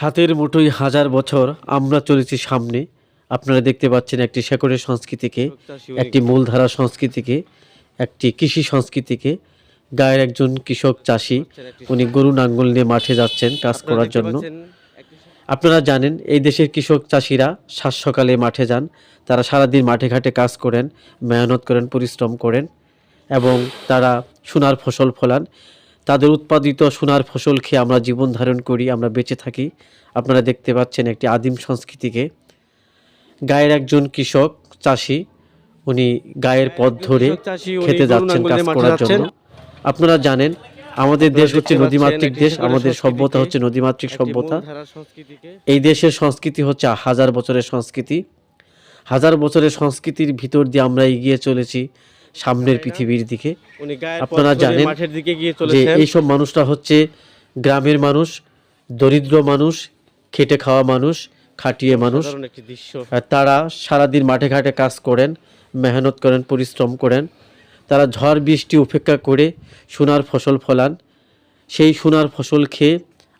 হাতের মুঠোয় হাজার বছর আমরা চলেছি সামনে। আপনারা দেখতে পাচ্ছেন একটি শেকড়ের সংস্কৃতিকে একটি মূলধারা সংস্কৃতিকে একটি কৃষি সংস্কৃতিকে। গায়ের একজন কৃষক চাষি উনি গরু নাঙ্গল নিয়ে মাঠে যাচ্ছেন কাজ করার জন্য। আপনারা জানেন এই দেশের কৃষক চাষিরা সাত সকালে মাঠে যান তারা সারাদিন মাঠে ঘাটে কাজ করেন মেহনত করেন পরিশ্রম করেন এবং তারা সোনার ফসল ফলান। তাদের উৎপাদিত সোনার ফসল খেয়ে আমরা জীবন ধারণ করি আমরা বেঁচে থাকি। আপনারা দেখতে পাচ্ছেন একটি আদিম সংস্কৃতিকে। গায়ের একজন কৃষক চাষি উনি গায়ের পথ ধরে খেতে যাচ্ছেন কাজ করার জন্য। আপনারা জানেন আমাদের দেশ হচ্ছে নদীমাতৃক দেশ আমাদের সভ্যতা হচ্ছে নদীমাতৃক সভ্যতা। এই দেশের সংস্কৃতি হচ্ছে হাজার বছরের সংস্কৃতি। হাজার বছরের সংস্কৃতির ভিতর দিয়ে আমরা এগিয়ে চলেছি। সামনের পৃথিবীর দিকে। আপনারা জানেন মাঠের দিকে গিয়ে যে এইসব মানুষরা হচ্ছে গ্রামের মানুষ দরিদ্র মানুষ খেটে খাওয়া মানুষ খাটিয়ে মানুষ। তারা সারাদিন মাঠে ঘাটে কাজ করেন মেহনত করেন পরিশ্রম করেন। তারা ঝড় বৃষ্টি উপেক্ষা করে সোনার ফসল ফলান। সেই সোনার ফসল খেয়ে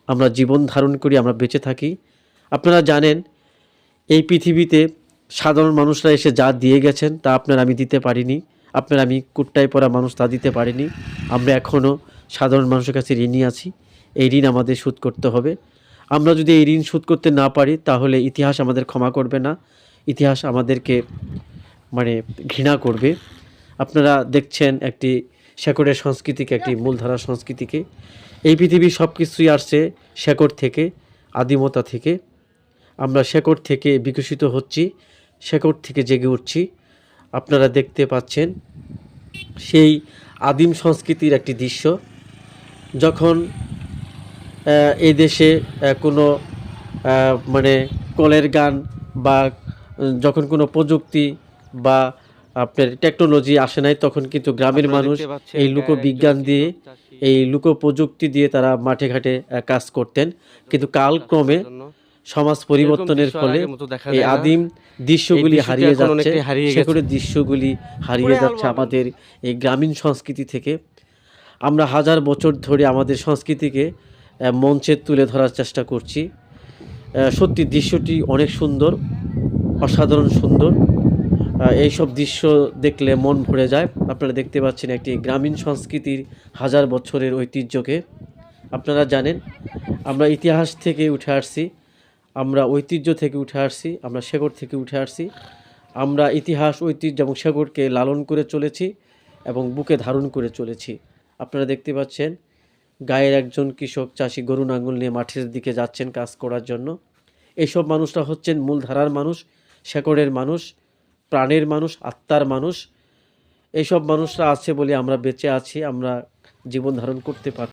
আমরা জীবন ধারণ করি আমরা বেঁচে থাকি। আপনারা জানেন এই পৃথিবীতে সাধারণ মানুষরা এসে যা দিয়ে গেছেন তা আপনার আমি দিতে পারিনি। আপনার আমি কুট্টায় পড়া মানুষ তা দিতে পারিনি। আমরা এখনও সাধারণ মানুষের কাছে ঋণী আছি। এই ঋণ আমাদের শোধ করতে হবে। আমরা যদি এই ঋণ শোধ করতে না পারি, তাহলে ইতিহাস আমাদের ক্ষমা করবে না। ইতিহাস আমাদেরকে মানে ঘৃণা করবে। আপনারা দেখছেন একটি শেকড়ের সংস্কৃতিকে, একটি মূলধারা সংস্কৃতিকে। এই পৃথিবীর সব কিছুই আসছে শেকড় থেকে, আদিমতা থেকে। আমরা শেকড় থেকে বিকশিত হচ্ছি, শেকড় থেকে জেগে উঠছি। আপনারা দেখতে পাচ্ছেন সেই আদিম সংস্কৃতির একটি দৃশ্য। যখন এই দেশে কোনো মানে কলের গান বা যখন কোনো প্রযুক্তি বা আপনার টেকনোলজি আসে নাই তখন কিন্তু গ্রামের মানুষ এই লোকবিজ্ঞান দিয়ে এই লোক প্রযুক্তি দিয়ে তারা মাঠে ঘাটে কাজ করতেন। কিন্তু কালক্রমে সমাজ পরিবর্তনের ফলে এই আদিম দৃশ্যগুলি হারিয়ে যাচ্ছে। সেগুলো দৃশ্যগুলি হারিয়ে যাচ্ছে আমাদের এই গ্রামীণ সংস্কৃতি থেকে। আমরা হাজার বছর ধরে আমাদের সংস্কৃতিকে মঞ্চে তুলে ধরার চেষ্টা করছি। সত্যি দৃশ্যটি অনেক সুন্দর অসাধারণ সুন্দর। এইসব দৃশ্য দেখলে মন ভরে যায়। আপনারা দেখতে পাচ্ছেন একটি গ্রামীণ সংস্কৃতির হাজার বছরের ঐতিহ্যকে। আপনারা জানেন আমরা ইতিহাস থেকে উঠে আসছি। আমরা ঐতিহ্য থেকে উঠে আসছি, আমরা শেকড় থেকে উঠে আসছি। আমরা ইতিহাস, ঐতিহ্য এবং শেকড়কে লালন করে চলেছি এবং বুকে ধারণ করে চলেছি। আপনারা দেখতে পাচ্ছেন, গায়ের একজন কৃষক চাষি গরু নাঙ্গল নিয়ে মাঠের দিকে যাচ্ছেন কাজ করার জন্য। এইসব মানুষরা হচ্ছেন মূলধারার মানুষ শেকড়ের মানুষ, প্রাণের মানুষ, আত্মার মানুষ। এইসব মানুষরা আছে বলে আমরা বেঁচে আছি, আমরা জীবন ধারণ করতে পারছি।